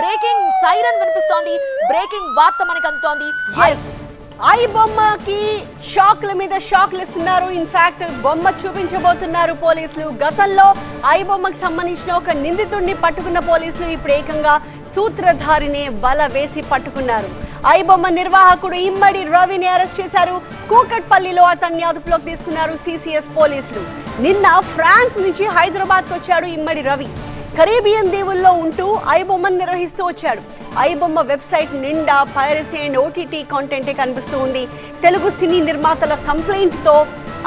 Breaking siren వినిపిస్తోంది. Breaking వార్త మనకు అందుతోంది ఐ బొమ్మకి షాక్ల మీద షాక్లు ఇస్తున్నారు. ఇన్ఫాక్ట్ బొమ్మ చూపించబోతున్నారు పోలీసులు. గతంలో ఐ బొమ్మకి సంబంధించిన ఒక నిందితుడిని పట్టుకున్న పోలీసులు ఇప్పుడు ఏకంగా సూత్రధారిని బల వేసి పట్టుకున్నారు. ఐ బొమ్మ నిర్వాహకుడు ఇమ్మడి రవిని అరెస్ట్ చేశారు. కూకట్పల్లిలో అతన్ని అదుపులోకి తీసుకున్నారు సిసిఎస్ పోలీసులు. నిన్న ఫ్రాన్స్ నుంచి హైదరాబాద్కు వచ్చాడు ఇమ్మడి రవి. కరీబియన్ దీవుల్లో ఉంటూ ఐబొమ్మను నిర్వహిస్తూ వచ్చాడు. ఐబొమ్మ వెబ్సైట్ నిండా పైరసీ అండ్ ఓటీటీ కాంటెంటే కనిపిస్తూ ఉంది. తెలుగు సినీ నిర్మాతల కంప్లైంట్తో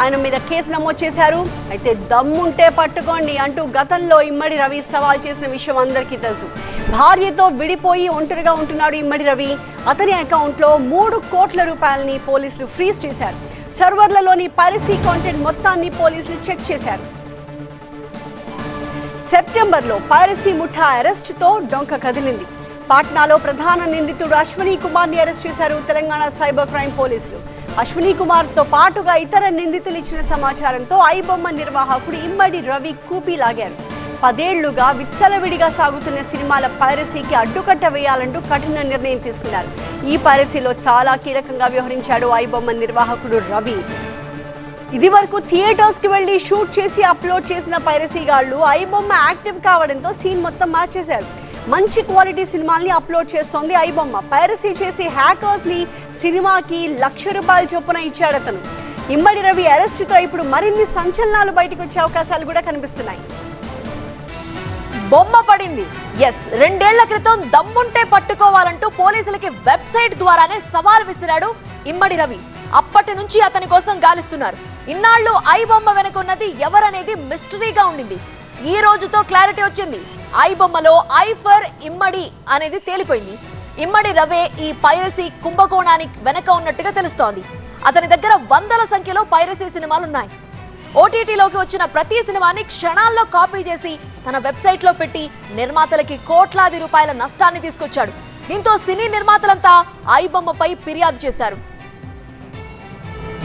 ఆయన మీద కేసు నమోదు చేశారు. అయితే దమ్ముంటే పట్టుకోండి అంటూ గతంలో ఇమ్మడి రవి సవాల్ చేసిన విషయం అందరికీ తెలుసు. భార్యతో విడిపోయి ఒంటరిగా ఉంటున్నాడు ఇమ్మడి రవి. అతని అకౌంట్లో మూడు కోట్ల రూపాయలని పోలీసులు ఫ్రీజ్ చేశారు. సర్వర్లలోని పైరసీ కాంటెంట్ మొత్తాన్ని పోలీసులు చెక్ చేశారు. సెప్టెంబర్లో పైరసీ ముఠా అరెస్టుతో డొంక కదిలింది. పాట్నాలో ప్రధాన నిందితుడు అశ్వనీ కుమార్ని అరెస్ట్ చేశారు తెలంగాణ సైబర్ క్రైమ్ పోలీసులు. అశ్వనీ కుమార్తో పాటుగా ఇతర నిందితులు ఇచ్చిన సమాచారంతో ఐబొమ్మ నిర్వాహకుడు ఇమ్మడి రవి కూపీ లాగారు పదేళ్ళుగా విచ్చలవిడిగా సాగుతున్న సినిమాల పైరసీకి అడ్డుకట్ట వేయాలంటూ కఠిన నిర్ణయం తీసుకున్నారు. ఈ పైరసీలో చాలా కీలకంగా వ్యవహరించాడు ఐబొమ్మ నిర్వాహకుడు రవి. ఇది వరకు థియేటర్స్కి వెళ్ళి షూట్ చేసి అప్లోడ్ చేసిన పైరసీ గాళ్ళు ఐబొమ్మ యాక్టివ్ కావడంతో సీన్ మొత్తం మార్చేశారు. మంచి క్వాలిటీ సినిమాల్ని అప్లోడ్ చేస్తోంది ఐబొమ్మ పైరసీ చేసి హ్యాకర్స్ని సినిమాకి లక్ష రూపాయల చొప్పున ఇచ్చాడు అతను. ఇమ్మడి రవి అరెస్టుతో ఇప్పుడు మరిన్ని సంచలనాలు బయటకు వచ్చే అవకాశాలు కూడా కనిపిస్తున్నాయి. బొమ్మ పడింది. ఎస్ రెండేళ్ళ క్రితం దమ్ముంటే పట్టుకోవాలంటూ పోలీసులకి వెబ్సైట్ ద్వారానే సవాల్ విసిరాడు ఇమ్మడి రవి. అప్పటి నుంచి అతని కోసం గాలిస్తున్నారు. ఇన్నాళ్ళు ఐ బొమ్మ వెనకున్నది ఎవరనేది మిస్టరీగా ఉండింది. ఈ రోజుతో క్లారిటీ వచ్చింది. ఐ బొమ్మలో ఐ ఫర్ ఇమ్మడి అనేది తేలిపోయింది. ఇమ్మడి రవే ఈ పైరసీ కుంభకోణానికి వెనక ఉన్నట్టుగా తెలుస్తోంది. అతని దగ్గర వందల సంఖ్యలో పైరసీ సినిమాలున్నాయి. ఓటీటీలోకి వచ్చిన ప్రతి సినిమాని క్షణాల్లో కాపీ చేసి తన వెబ్సైట్లో పెట్టి నిర్మాతలకి కోట్లాది రూపాయల నష్టాన్ని తీసుకొచ్చాడు. దీంతో సినీ నిర్మాతలంతా ఐ బొమ్మపై ఫిర్యాదు చేశారు.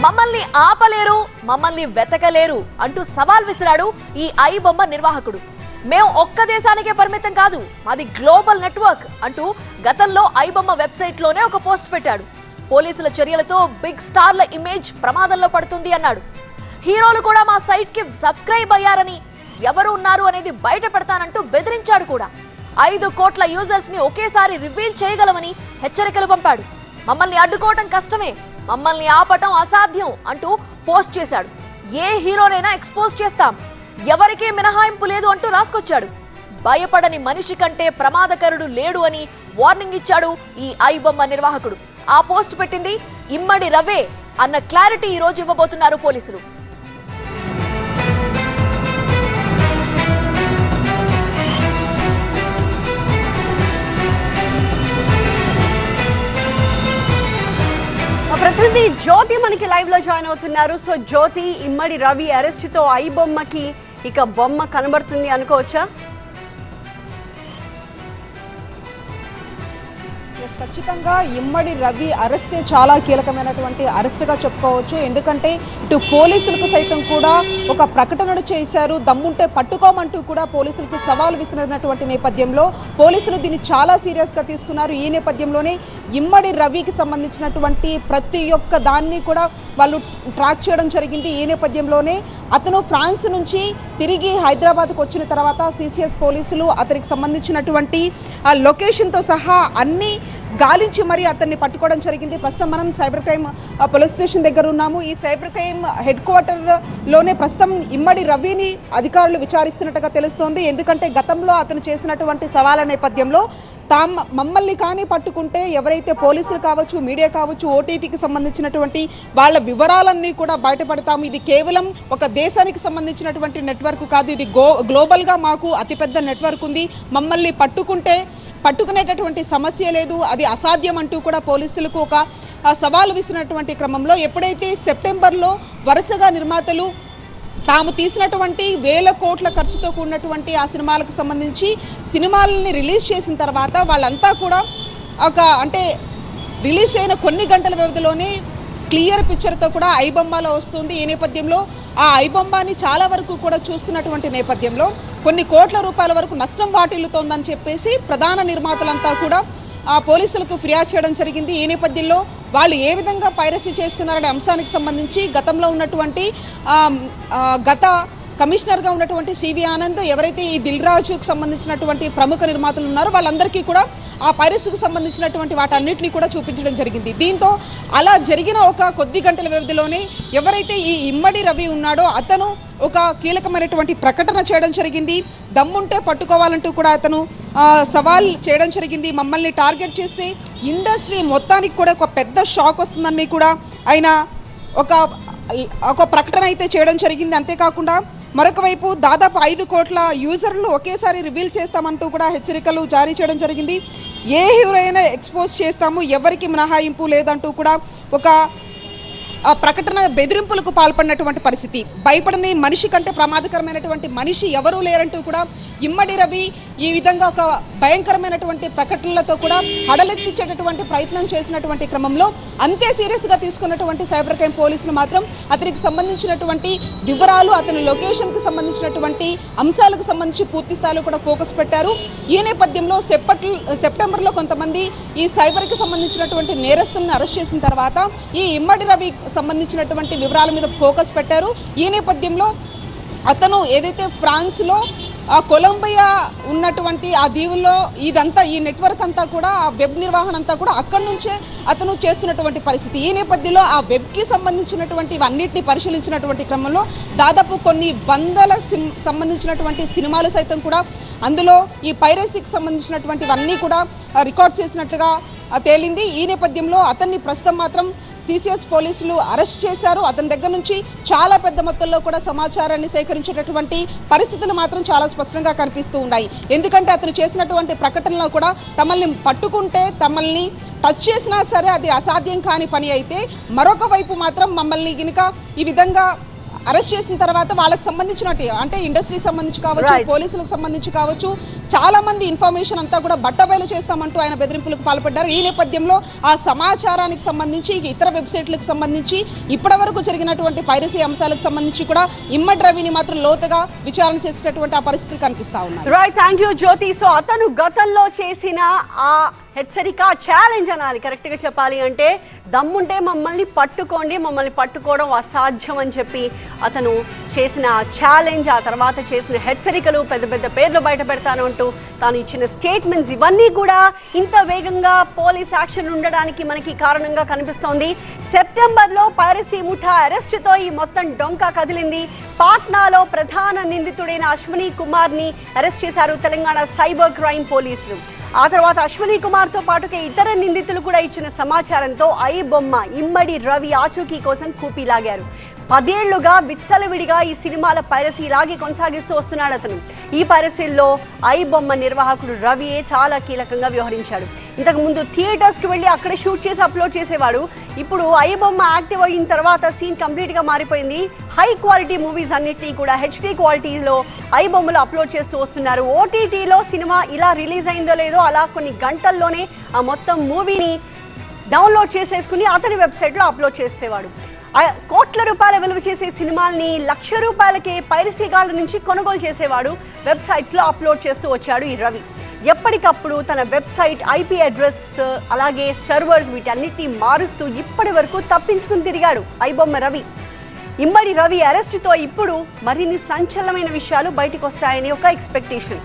మమ్మల్ని ఆపలేరు మమ్మల్ని వెతకలేరు అంటూ సవాల్ విసిరాడు ఈ ఐ బొమ్మ నిర్వాహకుడు. మేము ఒక్క దేశానికే పరిమితం కాదు మాది గ్లోబల్ నెట్వర్క్ అంటూ గతంలో ఐ బొమ్మ వెబ్సైట్లోనే ఒక పోస్ట్ పెట్టాడు. పోలీసుల చర్యలతో బిగ్ స్టార్ల ఇమేజ్ ప్రమాదంలో పడుతుంది అన్నాడు. హీరోలు కూడా మా సైట్కి సబ్స్క్రైబ్ అయ్యారని ఎవరు ఉన్నారు అనేది బయట పెడతానంటూ బెదిరించాడు కూడా. ఐదు కోట్ల యూజర్స్ని ఒకేసారి రివీల్ చేయగలమని హెచ్చరికలు పంపాడు. మమ్మల్ని అడ్డుకోవటం కష్టమే మమ్మల్ని ఆపటం అసాధ్యం అంటూ పోస్ట్ చేశాడు. ఏ హీరోనైనా ఎక్స్పోజ్ చేస్తాం. ఎవరికీ మినహాయింపు లేదు అంటూ రాసుకొచ్చాడు. భయపడని మనిషి కంటే ప్రమాదకరుడు లేడు అని వార్నింగ్ ఇచ్చాడు ఈ ఐబొమ్మ నిర్వాహకుడు. ఆ పోస్ట్ పెట్టింది ఇమ్మడి రవే అన్న క్లారిటీ ఈ రోజు ఇవ్వబోతున్నారు పోలీసులు. ప్రతినిధి జ్యోతి మనకి లైవ్లో జాయిన్ అవుతున్నారు. సో జ్యోతి ఇమ్మడి రవి అరెస్ట్తో ఐ బొమ్మకి ఇక బొమ్మ కనబడుతుంది అనుకోవచ్చా? ఖచ్చితంగా ఇమ్మడి రవి అరెస్టే చాలా కీలకమైనటువంటి అరెస్ట్గా చెప్పుకోవచ్చు. ఎందుకంటే ఇటు పోలీసులకు సైతం కూడా ఒక ప్రకటనను చేశారు. దమ్ముంటే పట్టుకోమంటూ కూడా పోలీసులకి సవాలు విసిరినటువంటి నేపథ్యంలో పోలీసులు దీన్ని చాలా సీరియస్గా తీసుకున్నారు. ఈ నేపథ్యంలోనే ఇమ్మడి రవికి సంబంధించినటువంటి ప్రతి ఒక్క దాన్ని కూడా వాళ్ళు ట్రాక్ చేయడం జరిగింది. ఈ నేపథ్యంలోనే అతను ఫ్రాన్స్ నుంచి తిరిగి హైదరాబాద్కు వచ్చిన తర్వాత సిసిఎస్ పోలీసులు అతనికి సంబంధించినటువంటి ఆ లొకేషన్తో సహా అన్ని గాలించి మరి అతన్ని పట్టుకోవడం జరిగింది. ప్రస్తుతం మనం సైబర్ క్రైమ్ పోలీస్ స్టేషన్ దగ్గర ఉన్నాము. ఈ సైబర్ క్రైమ్ హెడ్ క్వార్టర్లోనే ప్రస్తుతం ఇమ్మడి రవిని అధికారులు విచారిస్తున్నట్టుగా తెలుస్తోంది. ఎందుకంటే గతంలో అతను చేసినటువంటి సవాల నేపథ్యంలో తాము మమ్మల్ని కానీ పట్టుకుంటే ఎవరైతే పోలీసులు కావచ్చు మీడియా కావచ్చు ఓటీటీకి సంబంధించినటువంటి వాళ్ళ వివరాలన్నీ కూడా బయటపడతాము. ఇది కేవలం ఒక దేశానికి సంబంధించినటువంటి నెట్వర్క్ కాదు. ఇది గో గ్లోబల్గా మాకు అతిపెద్ద నెట్వర్క్ ఉంది. మమ్మల్ని పట్టుకుంటే పట్టుకునేటటువంటి సమస్య లేదు. అది అసాధ్యం అంటూ కూడా పోలీసులకు ఒక సవాలు విసినటువంటి క్రమంలో ఎప్పుడైతే సెప్టెంబర్లో వరుసగా నిర్మాతలు తాము తీసినటువంటి వేల కోట్ల ఖర్చుతో కూడినటువంటి ఆ సినిమాలకు సంబంధించి సినిమాలని రిలీజ్ చేసిన తర్వాత వాళ్ళంతా కూడా ఒక అంటే రిలీజ్ అయిన కొన్ని గంటల వ్యవధిలోనే క్లియర్ పిక్చర్తో కూడా ఐబొమ్మలో వస్తుంది. ఈ నేపథ్యంలో ఆ ఐబొమ్మని చాలా వరకు కూడా చూస్తున్నటువంటి నేపథ్యంలో కొన్ని కోట్ల రూపాయల వరకు నష్టం వాటిల్లుతోందని చెప్పేసి ప్రధాన నిర్మాతలంతా కూడా ఆ పోలీసులకు ఫిర్యాదు చేయడం జరిగింది. ఈ నేపథ్యంలో వాళ్ళు ఏ విధంగా పైరసీ చేస్తున్నారనే అంశానికి సంబంధించి గతంలో ఉన్నటువంటి గత కమిషనర్గా ఉన్నటువంటి సివి ఆనంద్ ఎవరైతే ఈ దిల్ రాజుకు సంబంధించినటువంటి ప్రముఖ నిర్మాతలు ఉన్నారో వాళ్ళందరికీ కూడా ఆ పైరసీకి సంబంధించినటువంటి వాటన్నిటిని కూడా చూపించడం జరిగింది. దీంతో అలా జరిగిన ఒక కొద్ది గంటల వ్యవధిలోనే ఎవరైతే ఈ ఇమ్మడి రవి ఉన్నాడో అతను ఒక కీలకమైనటువంటి ప్రకటన చేయడం జరిగింది. దమ్ముంటే పట్టుకోవాలంటూ కూడా అతను సవాల్ చేయడం జరిగింది. మమ్మల్ని టార్గెట్ చేస్తే ఇండస్ట్రీ మొత్తానికి కూడా ఒక పెద్ద షాక్ వస్తుందని కూడా ఆయన ఒక ఒక ప్రకటన అయితే చేయడం జరిగింది. అంతేకాకుండా మరొక వైపు దాదాపు ఐదు కోట్ల యూజర్లు ఒకేసారి రివీల్ చేస్తామంటూ కూడా హెచ్చరికలు జారీ చేయడం జరిగింది. ఏ హీరో అయినా ఎక్స్పోజ్ చేస్తాము ఎవరికి మినహాయింపు లేదంటూ కూడా ఒక ప్రకటన బెదిరింపులకు పాల్పడినటువంటి పరిస్థితి. భయపడని మనిషి కంటే ప్రమాదకరమైనటువంటి మనిషి ఎవరూ లేరంటూ కూడా ఇమ్మడి రవి ఈ విధంగా ఒక భయంకరమైనటువంటి ప్రకటనలతో కూడా హడలెత్తించేటటువంటి ప్రయత్నం చేసినటువంటి క్రమంలో అంతే సీరియస్గా తీసుకున్నటువంటి సైబర్ క్రైమ్ పోలీసులు మాత్రం అతనికి సంబంధించినటువంటి వివరాలు అతని లొకేషన్కి సంబంధించినటువంటి అంశాలకు సంబంధించి పూర్తి స్థాయిలో కూడా ఫోకస్ పెట్టారు. ఈ నేపథ్యంలో సెప్పట్ల సెప్టెంబర్లో కొంతమంది ఈ సైబర్కి సంబంధించినటువంటి నేరస్తులను అరెస్ట్ చేసిన తర్వాత ఈ ఇమ్మడి రవి సంబంధించినటువంటి వివరాల మీద ఫోకస్ పెట్టారు. ఈ నేపథ్యంలో అతను ఏదైతే ఫ్రాన్స్లో కొలంబియా ఉన్నటువంటి ఆ దీవుల్లో ఇదంతా ఈ నెట్వర్క్ అంతా కూడా ఆ వెబ్ నిర్వహణ అంతా కూడా అక్కడి నుంచే అతను చేస్తున్నటువంటి పరిస్థితి. ఈ నేపథ్యంలో ఆ వెబ్కి సంబంధించినటువంటి ఇవన్నిటిని పరిశీలించినటువంటి క్రమంలో దాదాపు కొన్ని వందల సంబంధించినటువంటి సినిమాలు సైతం కూడా అందులో ఈ పైరసీకి సంబంధించినటువంటివన్నీ కూడా రికార్డ్ చేసినట్లుగా తేలింది. ఈ నేపథ్యంలో అతన్ని ప్రస్తుతం మాత్రం సిసిఎస్ పోలీసులు అరెస్ట్ చేశారు. అతని దగ్గర నుంచి చాలా పెద్ద మొత్తంలో కూడా సమాచారాన్ని సేకరించేటటువంటి పరిస్థితులు మాత్రం చాలా స్పష్టంగా కనిపిస్తూ ఉన్నాయి. ఎందుకంటే అతను చేసినటువంటి ప్రకటనలో కూడా తమల్ని పట్టుకుంటే తమల్ని టచ్ చేసినా సరే అది అసాధ్యం కాని పని అయితే మరొక వైపు మాత్రం మమ్మల్ని గినుక ఈ విధంగా అరెస్ట్ చేసిన తర్వాత వాళ్ళకి సంబంధించినట్టు అంటే ఇండస్ట్రీకి సంబంధించి కావచ్చు. పోలీసులకు సంబంధించి కావచ్చు చాలా మంది ఇన్ఫర్మేషన్ అంతా కూడా బట్టబయలు చేస్తామంటూ ఆయన బెదిరింపులకు పాల్పడ్డారు. ఈ నేపథ్యంలో ఆ సమాచారానికి సంబంధించి ఇతర వెబ్సైట్లకు సంబంధించి ఇప్పటివరకు జరిగినటువంటి పైరసీ అంశాలకు సంబంధించి కూడా ఇమ్మడి రవిని మాత్రం లోతుగా విచారణ చేసేటటువంటి ఆ పరిస్థితులు కనిపిస్తా ఉన్నాయి. Right thank you Jyothi. So అతను గతంలో చేసిన ఆ హెచ్చరిక ఛాలెంజ్ అనాలి. కరెక్ట్గా చెప్పాలి అంటే దమ్ముంటే మమ్మల్ని పట్టుకోండి మమ్మల్ని పట్టుకోవడం అసాధ్యం అని చెప్పి అతను చేసిన ఛాలెంజ్ ఆ తర్వాత చేసిన హెచ్చరికలు పెద్ద పెద్ద పేర్లు బయట పెడతాను అంటూ తాను ఇచ్చిన స్టేట్మెంట్స్ ఇవన్నీ కూడా ఇంత వేగంగా పోలీస్ యాక్షన్ ఉండడానికి మనకి కారణంగా కనిపిస్తోంది. సెప్టెంబర్లో పైరసీ ముఠా అరెస్టుతో ఈ మొత్తం డొంక కదిలింది. పాట్నాలో ప్రధాన నిందితుడైన అశ్విని కుమార్ని అరెస్ట్ చేశారు తెలంగాణ సైబర్ క్రైమ్ పోలీసులు. ఆ తర్వాత అశ్విని కుమార్తో పాటుగా ఇతర నిందితులు కూడా ఇచ్చిన సమాచారంతో ఐ బొమ్మ ఇమ్మడి రవి ఆచూకీ కోసం కూపీ లాగారు. పదేళ్ళుగా విచ్చలవిడిగా ఈ సినిమాల పైరసీ ఇలాగే కొనసాగిస్తూ వస్తున్నాడు అతను. ఈ పైరసీల్లో ఐ బొమ్మ నిర్వాహకుడు రవియే చాలా కీలకంగా వ్యవహరించాడు. ఇంతకు ముందు థియేటర్స్కి వెళ్ళి అక్కడే షూట్ చేసి అప్లోడ్ చేసేవాడు. ఇప్పుడు ఐ బొమ్మ యాక్టివ్ అయిన తర్వాత సీన్ కంప్లీట్గా మారిపోయింది. హై క్వాలిటీ మూవీస్ అన్నిటినీ కూడా హెచ్డీ క్వాలిటీలో ఐ బొమ్మలు అప్లోడ్ చేస్తూ వస్తున్నారు. ఓటీటీలో సినిమా ఇలా రిలీజ్ అయిందో లేదో అలా కొన్ని గంటల్లోనే ఆ మొత్తం మూవీని డౌన్లోడ్ చేసేసుకుని అతని వెబ్సైట్లో అప్లోడ్ చేసేవాడు. కోట్ల రూపాయల విలువ చేసే సినిమాల్ని లక్ష రూపాయలకే పైరసీ గాళ్ళ నుంచి కొనుగోలు చేసేవాడు వెబ్సైట్స్లో అప్లోడ్ చేస్తూ వచ్చాడు ఈ రవి. ఎప్పటికప్పుడు తన వెబ్సైట్ ఐపీ అడ్రస్ అలాగే సర్వర్స్ వీటన్నిటిని మారుస్తూ ఇప్పటి వరకు తప్పించుకుని తిరిగాడు ఐబొమ్మ రవి. ఇమ్మడి రవి అరెస్టుతో ఇప్పుడు మరిన్ని సంచలనమైన విషయాలు బయటకు వస్తాయని ఒక ఎక్స్పెక్టేషన్.